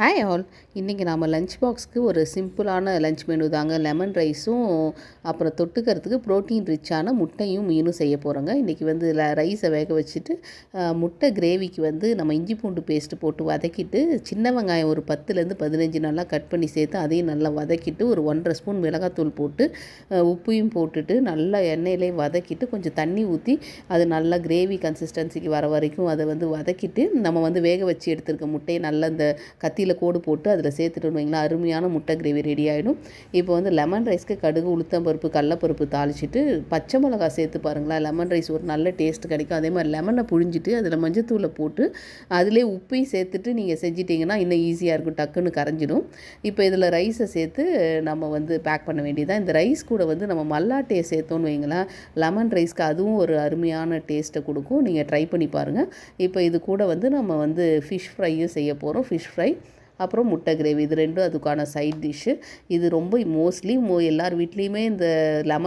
Hi all இன்றைக்கி நாம் lunch பாக்ஸ்க்கு ஒரு சிம்பிளான லஞ்ச் மெனு தாங்க. லெமன் ரைஸும் அப்புறம் தொட்டுக்கிறதுக்கு ப்ரோட்டீன் ரிச்சான முட்டையும் மீனும் செய்ய போகிறோங்க இன்றைக்கி வந்து ல ரைஸை வேக வச்சுட்டு முட்டை கிரேவிக்கு வந்து நம்ம இஞ்சி பூண்டு பேஸ்ட்டு போட்டு வதக்கிட்டு சின்ன வெங்காயம் ஒரு பத்துலேருந்து பதினஞ்சு நல்லா கட் பண்ணி சேர்த்து அதையும் நல்லா வதக்கிட்டு ஒரு ஒன்றரை ஸ்பூன் மிளகாத்தூள் போட்டு உப்பையும் போட்டுட்டு நல்லா எண்ணெயிலே வதக்கிட்டு கொஞ்சம் தண்ணி ஊற்றி அது நல்லா கிரேவி கன்சிஸ்டன்சிக்கு வர வரைக்கும் அதை வந்து வதக்கிட்டு நம்ம வந்து வேக வச்சு எடுத்துருக்க முட்டையை நல்லா இந்த கத்தியில் கோடு போட்டு அதில் சேர்த்துட்டு வைங்களா அருமையான முட்டை கிரேவி ரெடி ஆகிடும் இப்போ வந்து லெமன் ரைஸ்க்கு கடுகு உளுத்தம் பருப்பு கடலப்பருப்பு தாளிச்சிட்டு பச்சை மிளகா சேர்த்து பாருங்களேன். லெமன் ரைஸ் ஒரு நல்ல டேஸ்ட் கிடைக்கும். அதே மாதிரி லெமனை புழிஞ்சிட்டு அதில் மஞ்சத்தூளை போட்டு அதிலே உப்பையும் சேர்த்துட்டு நீங்கள் செஞ்சிட்டிங்கன்னா இன்னும் ஈஸியாக இருக்கும். டக்குன்னு கரைஞ்சிடும். இப்போ இதில் ரைஸை சேர்த்து நம்ம வந்து பேக் பண்ண வேண்டியதான் இந்த ரைஸ் கூட வந்து நம்ம மல்லாட்டையை சேர்த்தோன்னு வைங்களேன். லெமன் ரைஸ்க்கு அதுவும் ஒரு அருமையான டேஸ்ட்டை கொடுக்கும். நீங்கள் ட்ரை பண்ணி பாருங்கள் இப்போ இது கூட வந்து நம்ம வந்து ஃபிஷ் ஃப்ரையும் செய்ய போகிறோம் ஃபிஷ் ஃப்ரை அப்புறம் முட்டை கிரேவி இது ரெண்டும் அதுக்கான சைட் டிஷ்ஷு இது ரொம்ப மோஸ்ட்லி மோ எல்லார் வீட்லேயுமே இந்த லெமன்